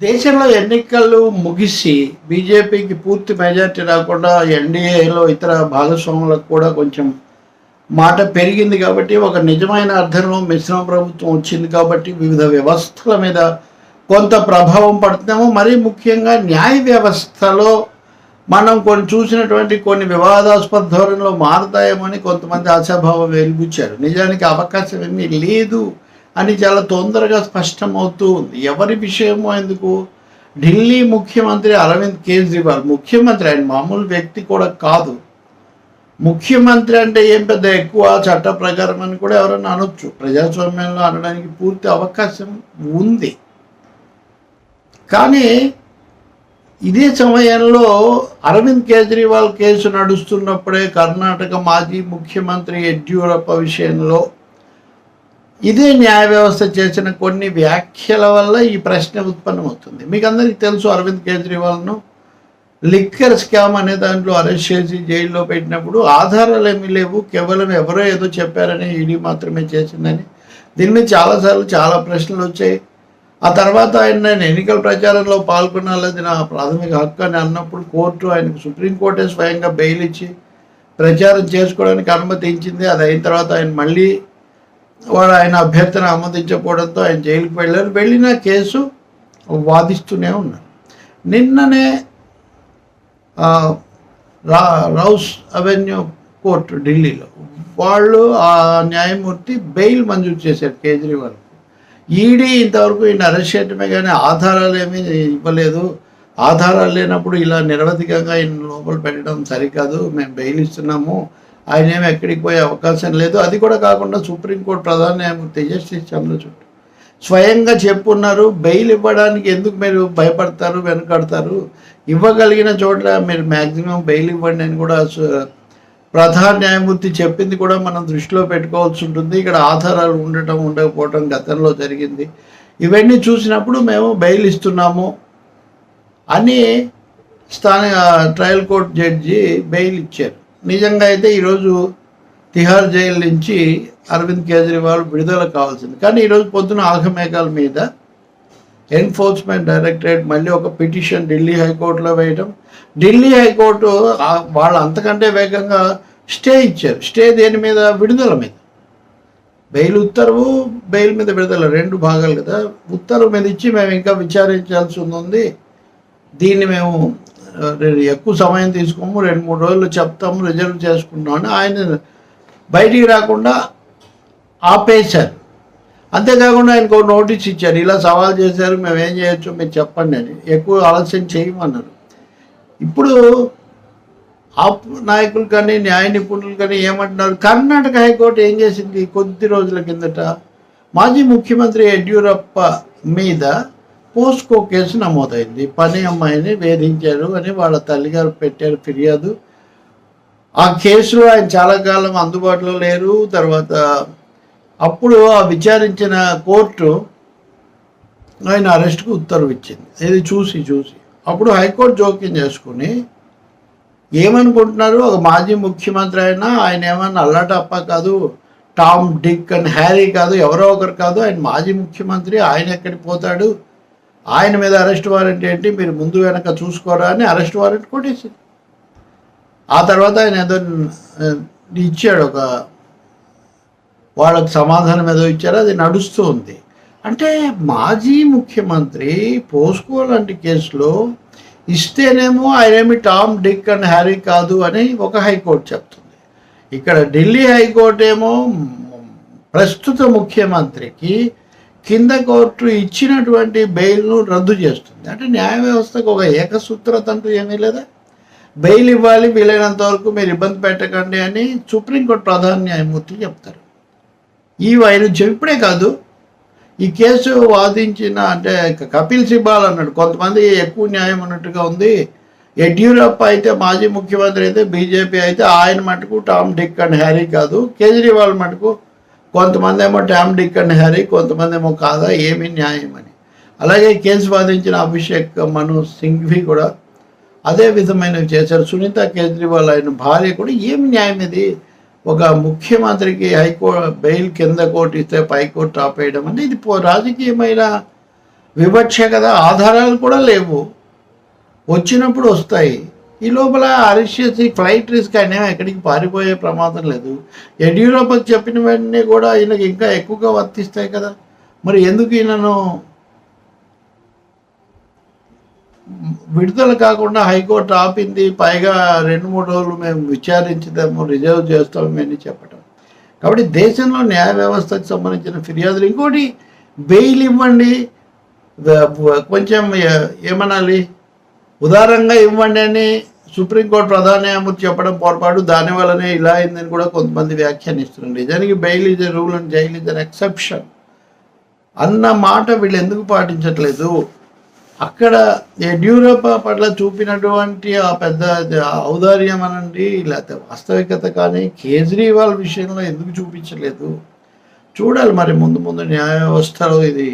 దేశంలో ఎన్నికలు ముగిసి బీజేపీకి పూర్తి మెజార్టీ రాకుండా ఎన్డీఏలో ఇతర భాగస్వాములకు కూడా కొంచెం మాట పెరిగింది కాబట్టి ఒక నిజమైన అర్థంలో మిశ్రమ ప్రభుత్వం వచ్చింది కాబట్టి వివిధ వ్యవస్థల మీద కొంత ప్రభావం పడుతున్నాము. మరీ ముఖ్యంగా న్యాయ వ్యవస్థలో మనం కొన్ని చూసినటువంటి కొన్ని వివాదాస్పద ధోరణిలో మారుతాయేమని కొంతమంది ఆశాభావం వెలిబుచ్చారు. నిజానికి అవకాశం ఏమీ లేదు. అని చాలా తొందరగా స్పష్టమవుతూ ఉంది. ఎవరి విషయమో ఎందుకు? ఢిల్లీ ముఖ్యమంత్రి అరవింద్ కేజ్రీవాల్ ముఖ్యమంత్రి ఆయన మామూలు వ్యక్తి కూడా కాదు. ముఖ్యమంత్రి అంటే ఏం పెద్ద ఎక్కువ చట్ట ప్రకారం అని కూడా ఎవరైనా అనొచ్చు. ప్రజాస్వామ్యంలో అనడానికి పూర్తి అవకాశం ఉంది. కానీ ఇదే సమయంలో అరవింద్ కేజ్రీవాల్ కేసు నడుస్తున్నప్పుడే కర్ణాటక మాజీ ముఖ్యమంత్రి యడ్యూరప్ప విషయంలో ఇదే న్యాయ వ్యవస్థ చేసిన కొన్ని వ్యాఖ్యల వల్ల ఈ ప్రశ్న ఉత్పన్నమవుతుంది. మీకు అందరికీ తెలుసు అరవింద్ కేజ్రీవాల్ను లిక్కర్ స్కామ్ అనే దాంట్లో అరెస్ట్ చేసి జైల్లో పెట్టినప్పుడు ఆధారాలు ఏమీ లేవు కేవలం ఎవరో ఏదో చెప్పారని ఈడీ మాత్రమే చేసిందని. దీని మీద చాలాసార్లు చాలా ప్రశ్నలు వచ్చాయి. ఆ తర్వాత ఆయన నేను ఎన్నికల ప్రచారంలో పాల్గొనాలది నా ప్రాథమిక హక్కు అని అన్నప్పుడు కోర్టు ఆయనకు సుప్రీంకోర్టే స్వయంగా బెయిల్ ఇచ్చి ప్రచారం చేసుకోవడానికి అనుమతించింది అది అయిన తర్వాత ఆయన మళ్ళీ వాడు ఆయన అభ్యర్థన ఆమోదించకపోవడంతో ఆయన జైలుకు వెళ్ళారు. వెళ్ళిన కేసు వాదిస్తూనే ఉన్నారు నిన్ననే రా రౌస్ అవెన్యూ కోర్టు ఢిల్లీలో వాళ్ళు ఆ న్యాయమూర్తి బెయిల్ మంజూరు చేశారు కేజ్రీవాల్ ఈడీ ఇంతవరకు ఈయన అరెస్ట్ చేయటమే కానీ ఆధారాలు ఏమీ ఇవ్వలేదు. ఆధారాలు లేనప్పుడు ఇలా నిరవధికంగా ఈయన లోపల పెట్టడం సరికాదు. మేము బెయిల్ ఇస్తున్నాము. ఆయన ఏమి ఎక్కడికి పోయే అవకాశం లేదు. అది కూడా కాకుండా సుప్రీంకోర్టు ప్రధాన న్యాయమూర్తి జస్టిస్ చంద్రచూడ్ స్వయంగా చెప్పున్నారు బెయిల్ ఇవ్వడానికి ఎందుకు మీరు భయపడతారు వెనకడతారు? ఇవ్వగలిగిన చోట్ల మీరు మ్యాక్సిమం బెయిల్ ఇవ్వండి అని కూడా ప్రధాన న్యాయమూర్తి చెప్పింది కూడా మనం దృష్టిలో పెట్టుకోవాల్సి ఉంటుంది. ఇక్కడ ఆధారాలు ఉండటం ఉండకపోవటం గతంలో జరిగింది. ఇవన్నీ చూసినప్పుడు మేము బెయిల్ ఇస్తున్నాము అని స్థానిక ట్రయల్ కోర్ట్ జడ్జి బెయిల్ ఇచ్చారు. నిజంగా అయితే ఈరోజు తిహార్ జైలు నుంచి అరవింద్ కేజ్రీవాల్ విడుదల కావాల్సింది. కానీ ఈరోజు పొద్దున ఆగమేఘాల మీద ఎన్ఫోర్స్మెంట్ డైరెక్టరేట్ మళ్ళీ ఒక పిటిషన్ ఢిల్లీ హైకోర్టులో వేయడం ఢిల్లీ హైకోర్టు వాళ్ళు అంతకంటే వేగంగా స్టే ఇచ్చారు. స్టే దేని మీద? విడుదల మీద. బెయిల్ ఉత్తర్వు బెయిల్ మీద విడుదల రెండు భాగాలు కదా. ఉత్తర్వు మీద ఇచ్చి మేము ఇంకా విచారించాల్సి ఉంది. దీన్ని మేము ఎక్కువ సమయం తీసుకోము రెండు మూడు రోజులు చెప్తాము రిజర్వ్ చేసుకుంటాం అని ఆయన బయటికి రాకుండా ఆపేశారు. అంతేకాకుండా ఆయనకు ఒక నోటీస్ ఇచ్చారు ఇలా సవాల్ చేశారు మేము ఏం చేయొచ్చు మీరు చెప్పండి అని. ఎక్కువ ఆలస్యం చేయమన్నారు. ఇప్పుడు ఆ నాయకులు కానీ న్యాయ నిపుణులు కానీ ఏమంటున్నారు? కర్ణాటక హైకోర్టు ఏం చేసింది కొద్ది రోజుల కిందట? మాజీ ముఖ్యమంత్రి యడ్యూరప్ప మీద పోస్కో కేసు నమోదైంది. పని అమ్మాయిని వేధించారు అని వాళ్ళ తల్లిగారు పెట్టారు ఫిర్యాదు. ఆ కేసులో ఆయన చాలా కాలం అందుబాటులో లేరు. తర్వాత అప్పుడు ఆ విచారించిన కోర్టు ఆయన అరెస్ట్కు ఉత్తర్వు ఇచ్చింది. ఇది చూసి చూసి. అప్పుడు హైకోర్టు జోక్యం చేసుకుని ఏమనుకుంటున్నారు ఒక మాజీ ముఖ్యమంత్రి అయినా ఆయన ఏమన్నా అల్లటప్ప కాదు టామ్ డిక్ అండ్ హ్యారీ కాదు ఎవరో ఒకరు కాదు ఆయన మాజీ ముఖ్యమంత్రి ఆయన ఎక్కడికి పోతాడు? ఆయన మీద అరెస్ట్ వారెంట్ ఏంటి? మీరు ముందు వెనక చూసుకోరా అని అరెస్ట్ వారెంట్ కొట్టేసింది. ఆ తర్వాత ఆయన ఏదో ఇచ్చాడు ఒక వాళ్ళకి సమాధానం ఏదో ఇచ్చారో అది నడుస్తూ ఉంది. అంటే మాజీ ముఖ్యమంత్రి పోస్కో లాంటి కేసులో ఇస్తేనేమో ఆయనేమి టామ్ డిక్ అండ్ హ్యారీ కాదు అని ఒక హైకోర్టు చెప్తుంది. ఇక్కడ ఢిల్లీ హైకోర్టు ఏమో ప్రస్తుత ముఖ్యమంత్రికి కింద కోర్టు ఇచ్చినటువంటి బెయిల్ను రద్దు చేస్తుంది. అంటే న్యాయ వ్యవస్థకు ఒక ఏకసూత్రత అంటూ ఏమీ లేదా? బెయిల్ ఇవ్వాలి వీలైనంత వరకు మీరు ఇబ్బంది పెట్టకండి అని సుప్రీంకోర్టు ప్రధాన న్యాయమూర్తి చెప్తారు. ఈ వైరుధ్యం ఇప్పుడే కాదు. ఈ కేసు వాదించిన అంటే కపిల్ సిబాల్ అన్నాడు కొంతమంది ఎక్కువ న్యాయం అన్నట్టుగా ఉంది. యడ్యూరప్ప అయితే మాజీ ముఖ్యమంత్రి అయితే బీజేపీ అయితే ఆయన మటుకు టామ్ డిక్ అండ్ హ్యారీ కాదు కేజ్రీవాల్ మటుకు కొంతమంది ఏమో ట్యామ్ డిక్ అండ్ హ్యారీ కొంతమంది ఏమో కాదా ఏమి న్యాయం అని. అలాగే కేసు వాదించిన అభిషేక్ మను సింఘ్వి కూడా అదే విధమైనవి చేశారు. సునీత కేజ్రీవాల్ ఆయన భార్య కూడా ఏమి న్యాయం ఇది? ఒక ముఖ్యమంత్రికి హైకోర్టు బెయిల్ కింద కోర్టు ఇస్తే పైకోర్టు ఆపేయడం అంటే ఇది రాజకీయమైన వివక్ష కదా ఆధారాలు కూడా లేవు. వచ్చినప్పుడు వస్తాయి. ఈ లోపల అరెస్ట్ చేసి ఫ్లైట్ రిస్క్ అయినా ఎక్కడికి పారిపోయే ప్రమాదం లేదు. యడ్యూరప్పకి చెప్పిన వెంటనే కూడా ఈయనకి ఇంకా ఎక్కువగా వర్తిస్తాయి కదా. మరి ఎందుకు ఈయనను విడుదల కాకుండా హైకోర్టు ఆపింది? పైగా రెండు మూడు రోజులు మేము విచారించదాము రిజర్వ్ చేస్తాము అని చెప్పటం. కాబట్టి దేశంలో న్యాయ వ్యవస్థకు సంబంధించిన ఫిర్యాదులు. ఇంకోటి బెయిల్ ఇవ్వండి. కొంచెం ఏమనాలి? ఉదారంగా ఇవ్వండి అని సుప్రీంకోర్టు ప్రధాన న్యాయమూర్తి చెప్పడం పొరపాటు. దాని వల్లనే ఇలా అయిందని కూడా కొంతమంది వ్యాఖ్యానిస్తున్నారు. నిజానికి bail is a rule and jail is an exception. అన్న మాట వీళ్ళు ఎందుకు పాటించట్లేదు? అక్కడ యడ్యూరప్ప పట్ల చూపినటువంటి ఆ పెద్ద ఔదార్యం అనండి లేకపోతే వాస్తవికత కానీ కేజ్రీవాల్ విషయంలో ఎందుకు చూపించలేదు చూడాలి మరి ముందు ముందు న్యాయ వ్యవస్థలో ఇది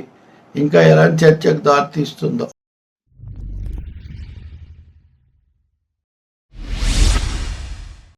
ఇంకా ఎలాంటి చర్చకు దారితీస్తుందో.